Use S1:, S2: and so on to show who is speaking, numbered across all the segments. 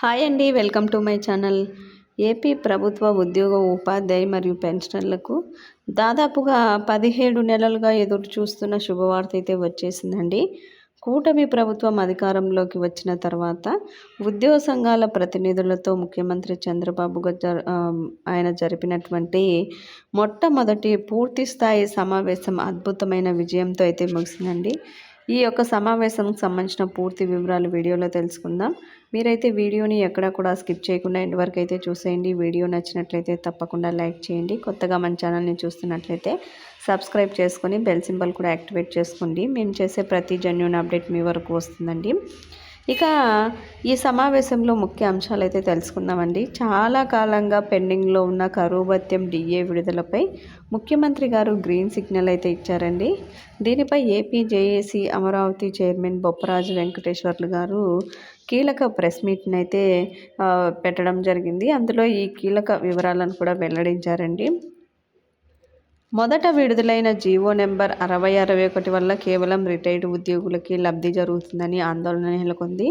S1: Hi అండి welcome to my channel. AP ప్రభుత్వ ఉద్యోగ ఉపాధ్యాయ మరియు పెన్షనర్లకు దాదాపుగా పదిహేడు నెలలుగా ఎదురు చూస్తున్న శుభవార్త అయితే వచ్చేసిందండి. కూటమి ప్రభుత్వం అధికారంలోకి వచ్చిన తర్వాత ఉద్యోగ సంఘాల ప్రతినిధులతో ముఖ్యమంత్రి చంద్రబాబు ఆయన జరిపినటువంటి మొట్టమొదటి పూర్తి స్థాయి సమావేశం అద్భుతమైన విజయంతో అయితే ముగిసిందండి. ఈ యొక్క సమావేశంకి సంబంధించిన పూర్తి వివరాలు వీడియోలో తెలుసుకుందాం. మీరైతే వీడియోని ఎక్కడ కూడా స్కిప్ చేయకుండా ఎండ్ వరకు అయితే చూసేయండి. వీడియో నచ్చినట్లయితే తప్పకుండా లైక్ చేయండి. కొత్తగా మన ఛానల్ని చూస్తున్నట్లయితే సబ్స్క్రైబ్ చేసుకొని బెల్ సింబల్ కూడా యాక్టివేట్ చేసుకోండి. మేము చేసే ప్రతి జెన్యున్ అప్డేట్ మీ వరకు వస్తుందండి. ఇక ఈ సమావేశంలో ముఖ్య అంశాలు అయితే తెలుసుకుందామండి. చాలా కాలంగా పెండింగ్లో ఉన్న కరువు భత్యం డిఏ విడుదలపై ముఖ్యమంత్రి గారు గ్రీన్ సిగ్నల్ అయితే ఇచ్చారండి. దీనిపై AP JAC Amaravati chairman Bopparaju Venkateswarlu garu కీలక ప్రెస్ మీట్ని అయితే పెట్టడం జరిగింది. అందులో ఈ కీలక వివరాలను కూడా వెల్లడించారండి. మొదట విడుదలైన జీవో నెంబర్ అరవై అరవై ఒకటి వల్ల కేవలం రిటైర్డ్ ఉద్యోగులకి లబ్ధి జరుగుతుందని ఆందోళన నెలకొంది.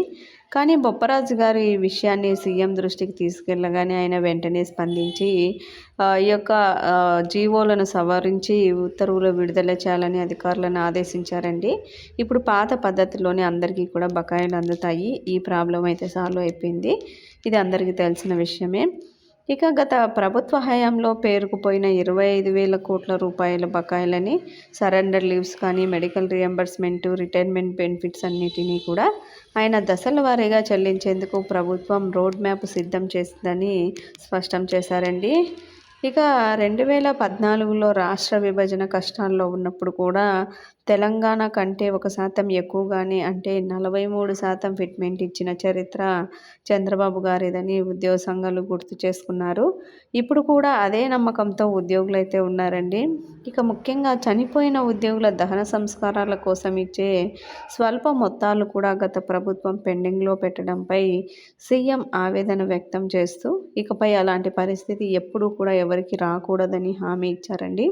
S1: కానీ బొప్పరాజు గారు ఈ విషయాన్ని సీఎం దృష్టికి తీసుకెళ్ళగానే ఆయన వెంటనే స్పందించి ఈ యొక్క జీవోలను సవరించి ఉత్తర్వులు విడుదల చేయాలని అధికారులను ఆదేశించారండి. ఇప్పుడు పాత పద్ధతిలోనే అందరికీ కూడా బకాయిలు అందుతాయి. ఈ ప్రాబ్లం అయితే సాల్వ్ అయిపోయింది. ఇది అందరికీ తెలిసిన విషయమే. ఇక గత ప్రభుత్వ హయాంలో పేరుకుపోయిన ఇరవై ఐదు వేల కోట్ల రూపాయల బకాయిలని సరెండర్ లీవ్స్ కానీ మెడికల్ రియంబర్స్మెంట్ రిటైర్మెంట్ బెనిఫిట్స్ అన్నిటినీ కూడా ఆయన దశల వారీగా చెల్లించేందుకు ప్రభుత్వం రోడ్ మ్యాప్ సిద్ధం చేసిందని స్పష్టం చేశారండి. ఇక రెండు వేల పద్నాలుగులో రాష్ట్ర విభజన కష్టాల్లో ఉన్నప్పుడు కూడా తెలంగాణ కంటే ఒక శాతం ఎక్కువగానే అంటే నలభై మూడు శాతం ఫిట్మెంట్ ఇచ్చిన చరిత్ర చంద్రబాబు గారిదని ఉద్యోగ సంఘాలు గుర్తు చేసుకున్నారు. ఇప్పుడు కూడా అదే నమ్మకంతో ఉద్యోగులు అయితే ఉన్నారండి. ఇక ముఖ్యంగా చనిపోయిన ఉద్యోగుల దహన సంస్కారాల కోసం ఇచ్చే స్వల్ప మొత్తాలు కూడా గత ప్రభుత్వం పెండింగ్లో పెట్టడంపై సీఎం ఆవేదన వ్యక్తం చేస్తూ ఇకపై అలాంటి పరిస్థితి ఎప్పుడూ కూడా ఎవరికి రాకూడదని హామీ ఇచ్చారండి.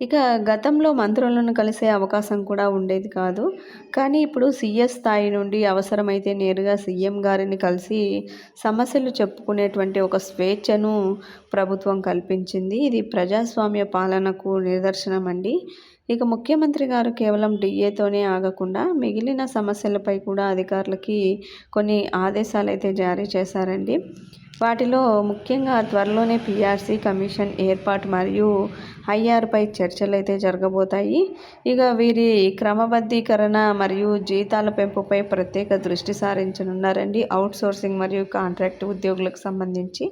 S1: ఇక గతంలో మంత్రులను కలిసే అవకాశం కూడా ఉండేది కాదు. కానీ ఇప్పుడు సీఎస్ స్థాయి నుండి అవసరమైతే నేరుగా సీఎం గారిని కలిసి సమస్యలు చెప్పుకునేటువంటి ఒక స్వేచ్ఛను ప్రభుత్వం కల్పించింది. ఇది ప్రజాస్వామ్య పాలనకు నిదర్శనం అండి ఇక ముఖ్యమంత్రి గారు కేవలం డిఏతోనే ఆగకుండా మిగిలిన సమస్యలపై కూడా అధికారులకి కొన్ని ఆదేశాలు అయితే జారీ చేశారండి. వాటిలో ముఖ్యంగా త్వరలోనే పిఆర్సీ కమిషన్ ఏర్పాటు మరియు ఐఆర్పై చర్చలు అయితే జరగబోతాయి. ఇక వీరి క్రమబద్ధీకరణ మరియు జీతాల పెంపుపై ప్రత్యేక దృష్టి సారించనున్నారండి. అవుట్ సోర్సింగ్ మరియు కాంట్రాక్ట్ ఉద్యోగులకు సంబంధించి.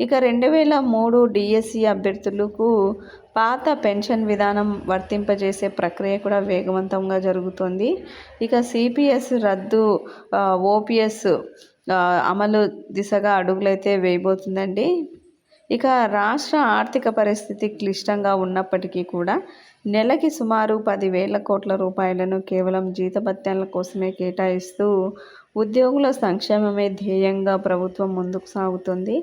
S1: ఇక రెండు వేల మూడు డిఎస్సి అభ్యర్థులకు పాత పెన్షన్ విధానం వర్తింపజేసే ప్రక్రియ కూడా వేగవంతంగా జరుగుతుంది. ఇక సిపిఎస్ రద్దు ఓపీఎస్ అమలు దిశగా అడుగులైతే వేయబోతుందండి. ఇక రాష్ట్ర ఆర్థిక పరిస్థితి క్లిష్టంగా ఉన్నప్పటికీ కూడా నెలకి సుమారు పదివేల కోట్ల రూపాయలను కేవలం జీతభత్యాల కోసమే కేటాయిస్తూ ఉద్యోగుల సంక్షేమమే ధ్యేయంగా ప్రభుత్వం ముందుకు సాగుతుంది.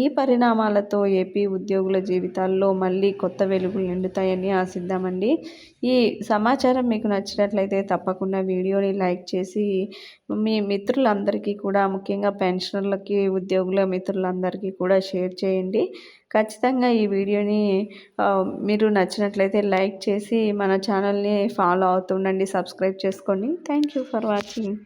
S1: ఈ పరిణామాలతో ఏపీ ఉద్యోగుల జీవితాల్లో మళ్ళీ కొత్త వెలుగులు నిండుతాయని ఆశిద్దామండి. ఈ సమాచారం మీకు నచ్చినట్లయితే తప్పకుండా వీడియోని లైక్ చేసి మీ మిత్రులందరికీ కూడా ముఖ్యంగా పెన్షనర్లకి ఉద్యోగుల మిత్రులందరికీ కూడా షేర్ చేయండి. ఖచ్చితంగా ఈ వీడియోని మీరు నచ్చినట్లయితే లైక్ చేసి మన ఛానల్ని ఫాలో అవుతుండండి సబ్స్క్రైబ్ చేసుకోండి. Thank you for watching.